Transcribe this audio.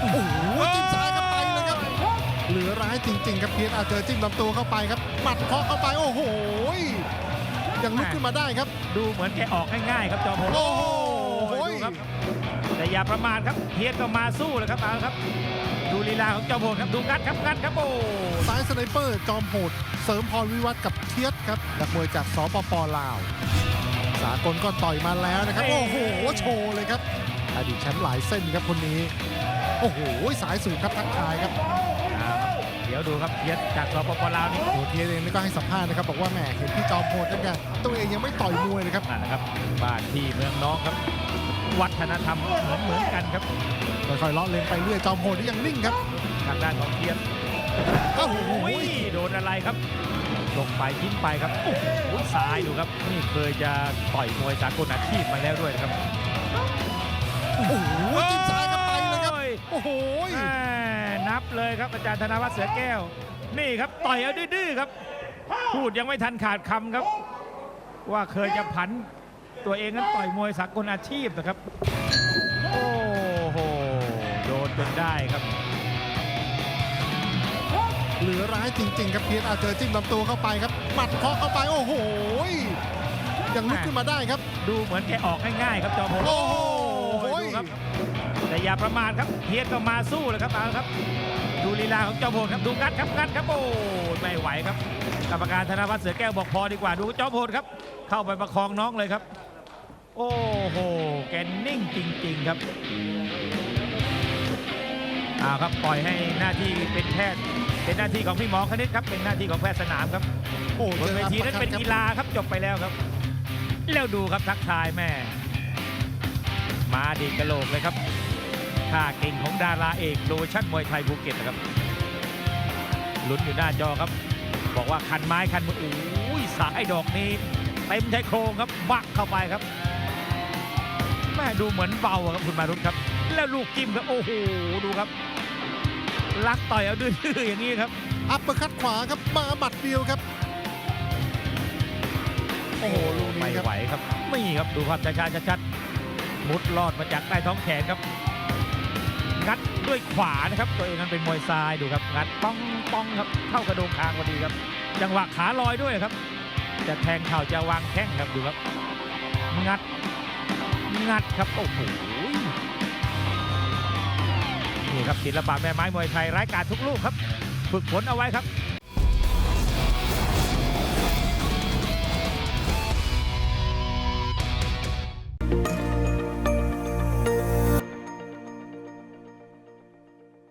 โอ้โหจิ้มซ้ายเข้าไปเลยครับ เหลือร้ายจริง ๆ ครับเพียรอาเจอจิ้มลำตัวเข้าไปครับหมัดเคาะเข้าไปโอ้โหยังลุกขึ้นมาได้ครับ ดูเหมือนแกออกง่ายๆครับจอมพลโอ้โหดูครับแต่อย่าประมาทครับเทียนก็มาสู้เลยครับเอาละครับ ดูลีลาของจอมพลครับดูงัดครับงัดครับโอ้ซ้ายสไนเปอร์จอมโหดเสริมพรวิวัฒน์กับเทียดครับนักมวยจากสปปลาว สากลก็ต่อยมาแล้วนะครับ โอ้โห โชว์เลยครับ อดีตแชมป์หลายเส้นครับคนนี้ โอ้โหสายสูงครับทักทายครับเอาครับเดี๋ยวดูครับเทียนจากสปปลาวนี่โอ้เทียดเองนี่ก็ให้สัมภาษณ์นะครับบอกว่าแหมเห็นพี่จอมโหดนั่นไงตัวเองยังไม่ต่อยมวยเลยครับนั่นแหละครับบ้านที่เมืองน้องครับ วัฒนธรรมเหมือนเหมือนกันครับค่อยๆเลาะเลนไปเรื่อยจอมโหดนี่ยังนิ่งครับทางด้านของเทียนโอ้โหโอ้ยโดนอะไรครับลงไปทิ้งไปครับโอ้โหซ้ายดูครับ นี่เคยจะต่อยมวยสากลอาชีพมาแล้วด้วยนะครับโอ้โห โอ้ยโอ้โหแม่นับเลยครับอาจารย์ธนวัฒน์เสือแก้ว นี่ครับต่อยเอาดื้อๆครับ พูดยังไม่ทันขาดคำครับ ว่าเคยจะผันตัวเองนั้นต่อยมวยสากลอาชีพนะครับ โอ้โห โดนจนได้ครับ เหลือร้ายจริง ๆ ครับเพียรอาเจอจิ้มลำตัวเข้าไปครับหมัดเคาะเข้าไปโอ้โหยังลุกขึ้นมาได้ครับ ดูเหมือนแกออกง่ายๆครับจอมพลโอ้โหดู ครับ แต่อย่าประมาทครับเทียนก็มาสู้เลยครับเอาละครับ ดูลีลาของจอมพลครับดูงัดครับงัดครับโอ้ไม่ไหวครับ กรรมการธนวัฒน์เสือแก้วบอกพอดีกว่าดูจอมพลครับ เข้าไปประคองน้องเลยครับ โอ้โหแกนิ่งจริง ๆ ครับอ้าครับปล่อยให้หน้าที่เป็นแพทย์ เป็นหน้าที่ของพี่หมอคณิตครับ เป็นหน้าที่ของแพทย์สนามครับโอ้บนเวทีนั้นเป็นกีฬาครับจบไปแล้วครับ แล้วดูครับทักทายแม่ มาดีดกระโหลกเลยครับท่าเก่งของดาราเอกโลชั่นมวยไทยภูเก็ตนะครับลุ้นอยู่หน้าจอครับ บอกว่าคันไม้คันมือโอ้ยสายดอกนี้เต็มชายโครงครับบักเข้าไปครับแม่ดูเหมือนเบาอะครับคุณมารุตครับ แล้วลูกจิ้มครับโอ้โหดูครับลักต่อยเอาดื้อๆอย่างนี้ครับอัปเปอร์คัดขวาครับมาหมัดเดียวครับโอ้โหลูกไม่นี้ครับไหวครับไม่ครับดูภาพช้าๆชัดๆ มุดลอดมาจากใต้ท้องแขนครับ งัดด้วยขวานะครับ ตัวเองนั้นเป็นมวยซ้ายดูครับ งัดป้องป้องครับ เข้ากระโดงคางพอดีครับ จังหวะขาลอยด้วยครับ จะแทงเข่าจะวางแข้งครับดูครับ งัด งัดครับ โอ้โห นี่ครับศิลปะแม่ไม้มวยไทยร้ายกาจทุกลูกครับ ฝึกฝนเอาไว้ครับ